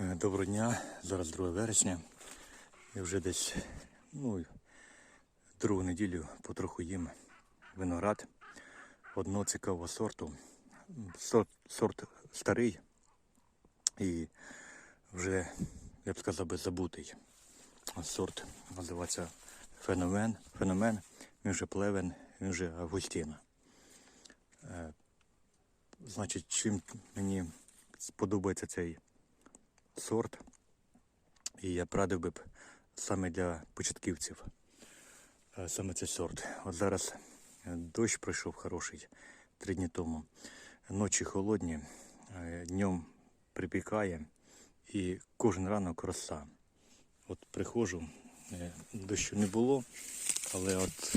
Е, Доброго дня, зараз 2 вересня. І вже десь ну, другу неділю потроху їм виноград одного цікавого сорту. Сорт, сорт старий і вже, я б сказав би, забутий. Сорт називається феномен. феномен. Він же плевен, він же Августіна. Е, Значить, чим мені сподобається цей сорт. І я радив би б саме для початківців е, саме цей сорт. От зараз е, дощ пройшов хороший три дні тому. Ночі холодні, е, днем припікає і кожен ранок роса. От приходжу, дощу не було, але от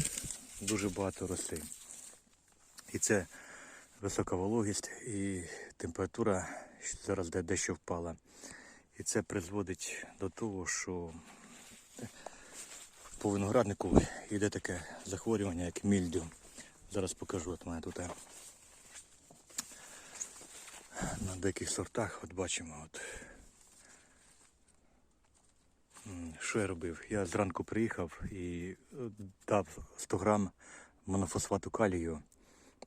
дуже багато роси. І це висока вологість і температура зараз де- дещо впала. І це призводить до того, що по винограднику йде таке захворювання, як мільдю. Зараз покажу от мене тут. е, На деяких сортах от бачимо. От. Що я робив? Я зранку приїхав і е, дав 100 грам монофосфату калію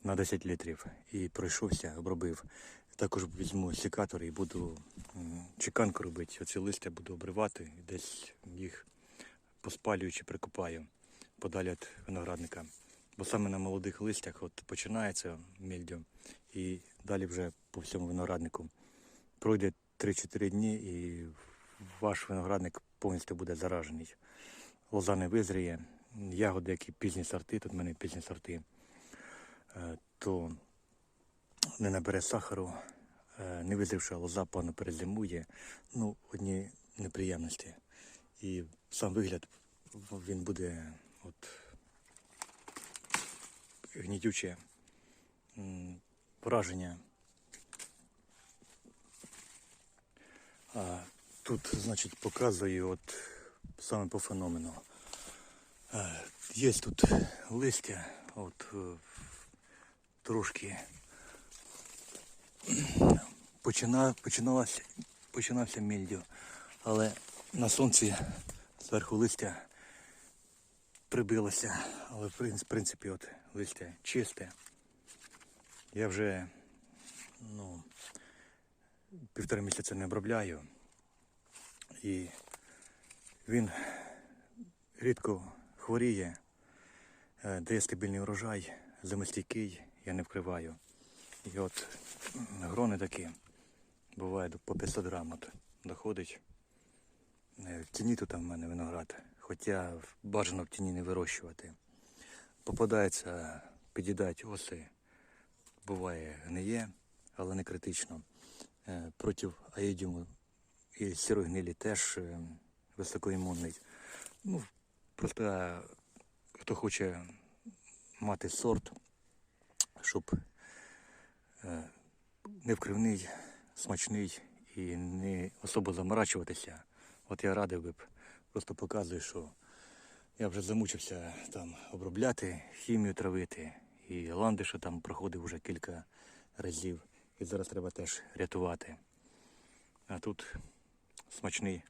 на 10 літрів і пройшовся, обробив. Також візьму секатор і буду чеканку робити. Оці листя буду обривати десь їх поспалюючи прикопаю подалі від виноградника. Бо саме на молодих листях от починається мільдю і далі вже по всьому винограднику. Пройде 3-4 дні і ваш виноградник повністю буде заражений. Лоза не визріє, ягоди, які пізні сорти, тут в мене пізні сорти, то не набере сахару, е, не визрівша лоза погано перезимує. Ну, одні неприємності. І сам вигляд він буде от гнітюче враження. Тут, значить, показую от саме по феномену. Е, Є тут листя, от е, трошки почина, починалося, починався мільдю, але на сонці зверху листя прибилося, але в принципі от листя чисте. Я вже ну, півтора місяця не обробляю. І він рідко хворіє, е, дає стабільний урожай, зимостійкий, я не вкриваю. І от грони такі, буває по 500 грам доходить. Е, В тіні тут в мене виноград, хоча бажано в тіні не вирощувати. Попадається, під'їдають оси, буває гниє, але не критично. Е, Проти аїдіуму і сірої гнилі теж е, високоімунний. Ну, просто е, хто хоче мати сорт, щоб е, не вкривний, смачний і не особо заморачуватися. От я радив би просто показую, що я вже замучився там обробляти, хімію травити. І ландиша там проходив вже кілька разів. І зараз треба теж рятувати. А тут смачний.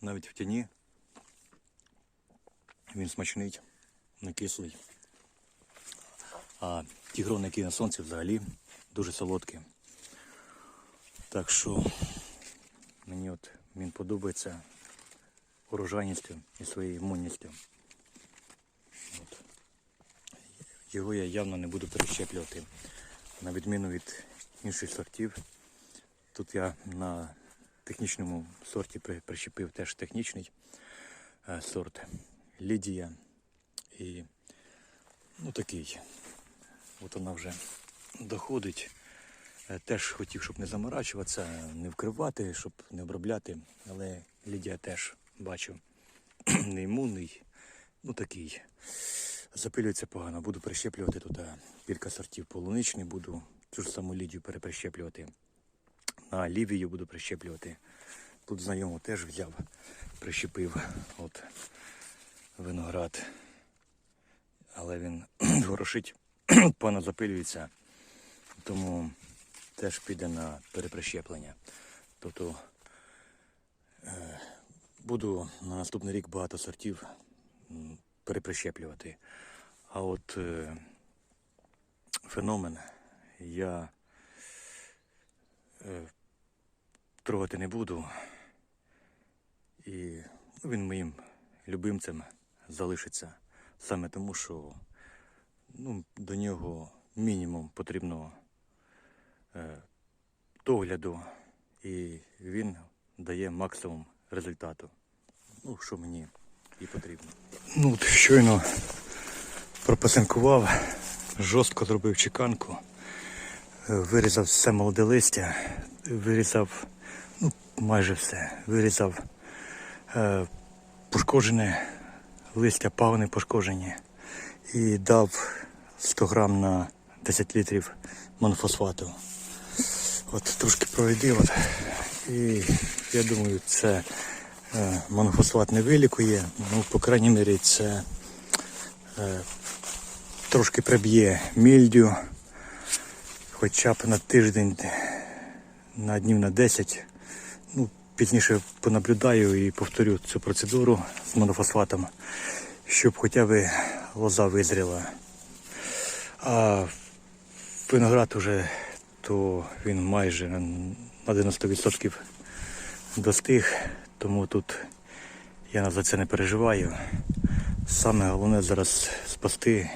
Навіть в тіні він смачний, не кислий. А ті грони, які на сонці взагалі дуже солодкі. Так що мені от він подобається урожайністю і своєю імунністю. От. Його я явно не буду перещеплювати. На відміну від інших сортів. Тут я на технічному сорті прищепив теж технічний е, сорт Лідія. І ну такий. От вона вже доходить. Е, Теж хотів, щоб не заморачуватися, не вкривати, щоб не обробляти. Але Лідія теж бачу не імунний, ну такий. Запилюється погано. Буду прищеплювати тут е, кілька сортів полуничний, буду цю ж саму Лідію переприщеплювати. На Лівію буду прищеплювати. Тут знайому теж взяв, прищепив от виноград. Але він горошить, погано запилюється. Тому теж піде на переприщеплення. Тобто е, буду на наступний рік багато сортів переприщеплювати. А от е, феномен я е, трогати не буду. І ну, він моїм любимцем залишиться саме тому, що ну, до нього мінімум потрібно е, догляду, і він дає максимум результату. Ну, що мені і потрібно. Ну, от щойно пропасинкував, жорстко зробив чеканку, е, вирізав все молоде листя, вирізав ну, майже все. Вирізав е, пошкоджене листя, пагони пошкоджені і дав 100 грам на 10 літрів монофосфату. От трошки проведив. І я думаю, це е, монофосфат не вилікує, ну, по крайній мірі, це е, трошки приб'є мільдю, хоча б на тиждень, на днів на 10. Ну, пізніше понаблюдаю і повторю цю процедуру з монофосфатом, щоб хоча б лоза визріла. А виноград уже, то він майже на на 90% достиг, тому тут я за це не переживаю. Саме головне зараз спасти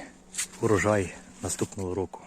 урожай наступного року.